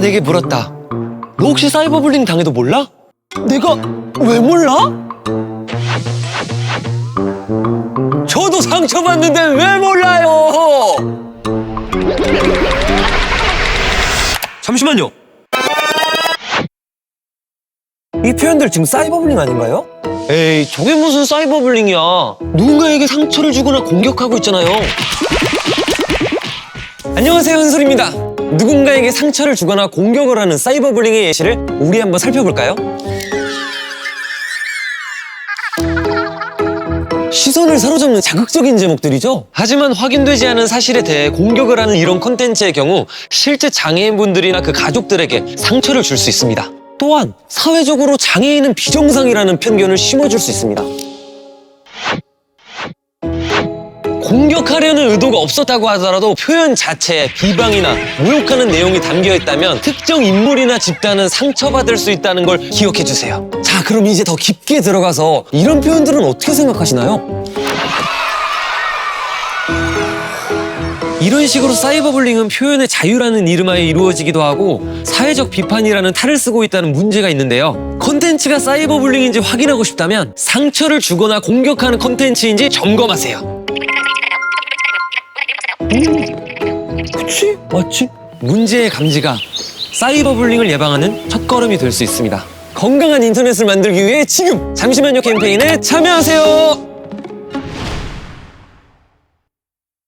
내게 물었다. 너 혹시 사이버불링 당해도 몰라? 내가 왜 몰라? 저도 상처받는데 왜 몰라요? 잠시만요. 이 표현들 지금 사이버불링 아닌가요? 에이, 저게 무슨 사이버불링이야. 누군가에게 상처를 주거나 공격하고 있잖아요. 안녕하세요, 한솔입니다. 누군가에게 상처를 주거나 공격을 하는 사이버불링의 예시를 우리 한번 살펴볼까요? 시선을 사로잡는 자극적인 제목들이죠. 하지만 확인되지 않은 사실에 대해 공격을 하는 이런 콘텐츠의 경우 실제 장애인분들이나 그 가족들에게 상처를 줄 수 있습니다. 또한 사회적으로 장애인은 비정상이라는 편견을 심어줄 수 있습니다. 공격하려는 의도가 없었다고 하더라도 표현 자체에 비방이나 모욕하는 내용이 담겨 있다면 특정 인물이나 집단은 상처받을 수 있다는 걸 기억해 주세요. 자, 그럼 이제 더 깊게 들어가서 이런 표현들은 어떻게 생각하시나요? 이런 식으로 사이버불링은 표현의 자유라는 이름하에 이루어지기도 하고 사회적 비판이라는 탈을 쓰고 있다는 문제가 있는데요. 컨텐츠가 사이버불링인지 확인하고 싶다면 상처를 주거나 공격하는 컨텐츠인지 점검하세요. 그치? 맞지? 문제의 감지가 사이버불링을 예방하는 첫걸음이 될 수 있습니다. 건강한 인터넷을 만들기 위해 지금 잠시만요 캠페인에 참여하세요.